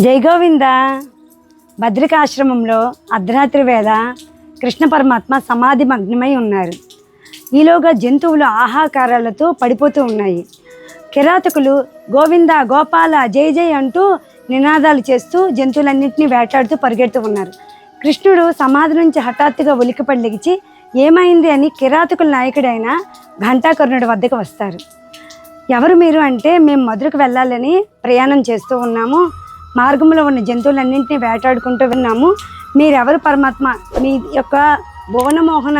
జై గోవింద. భద్రికాశ్రమంలో అర్ధరాత్రి వేళ కృష్ణ పరమాత్మ సమాధి మగ్నమై ఉన్నారు. ఈలోగా జంతువులు ఆహాకారాలతో పడిపోతూ ఉన్నాయి. కిరాతకులు గోవింద గోపాల జై జై అంటూ నినాదాలు చేస్తూ జంతువులన్నింటినీ వేటాడుతూ పరిగెడుతూ ఉన్నారు. కృష్ణుడు సమాధి నుంచి హఠాత్తుగా ఉలికిపడి లెగిచి ఏమైంది? అని కిరాతకుల నాయకుడైన ఘంటాకర్ణుడి వద్దకు వస్తారు. ఎవరు మీరు? అంటే మేము మధురకు వెళ్ళాలని ప్రయాణం చేస్తూ ఉన్నాము. మార్గంలో ఉన్న జంతువులన్నింటినీ వేటాడుకుంటూ విన్నాము. మీరెవరు పరమాత్మ? మీ యొక్క భువనమోహన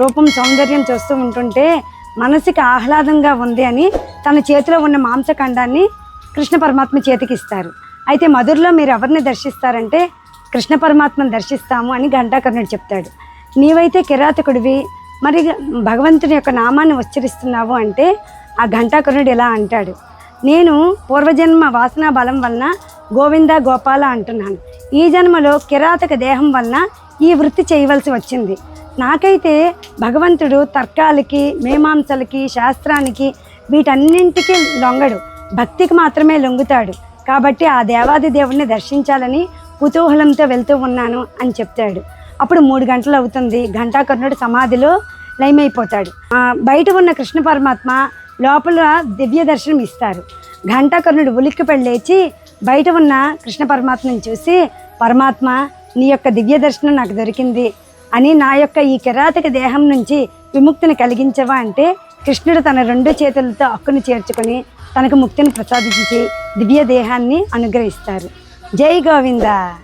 రూపం సౌందర్యం చూస్తూ ఉంటుంటే మనసుకి ఆహ్లాదంగా ఉంది అని తన చేతిలో ఉన్న మాంసఖండాన్ని కృష్ణ పరమాత్మ చేతికిస్తారు అయితే మధురలో మీరు ఎవరిని దర్శిస్తారంటే కృష్ణ పరమాత్మను దర్శిస్తాము అని ఘంటాకర్ణుడు చెప్తాడు. నీవైతే కిరాతకుడివి మరి భగవంతుని యొక్క నామాన్ని ఉచ్చరిస్తున్నావు అంటే ఆ ఘంటాకర్ణుడు ఇలా అంటాడు. నేను పూర్వజన్మ వాసనా బలం వలన గోవింద గోపాల అంటున్నాను. ఈ జన్మలో కిరాతక దేహం వలన ఈ వృత్తి చేయవలసి వచ్చింది. నాకైతే భగవంతుడు తర్కాలకి మీమాంసలకి శాస్త్రానికి వీటన్నింటికి లొంగడు. భక్తికి మాత్రమే లొంగుతాడు. కాబట్టి ఆ దేవాది దేవుడిని దర్శించాలని కుతూహలంతో వెళ్తూ ఉన్నాను అని చెప్తాడు. అప్పుడు మూడు గంటలు అవుతుంది. ఘంటాకర్ణుడు సమాధిలో లయమైపోతాడు. బయట ఉన్న కృష్ణ పరమాత్మ లోపల దివ్య దర్శనం ఇస్తారు. ఘంటాకర్ణుడు ఉలిక్కి పెళ్ళేచి బయట ఉన్న కృష్ణ పరమాత్మని చూసి పరమాత్మ నీ యొక్క దివ్య దర్శనం నాకు దొరికింది. అని నా యొక్క ఈ కిరాతక దేహం నుంచి విముక్తిని కలిగించవా? అంటే కృష్ణుడు తన రెండు చేతులతో హక్కును చేర్చుకొని తనకు ముక్తిని ప్రసాదించి దివ్య దేహాన్ని అనుగ్రహిస్తారు. జై గోవిందా!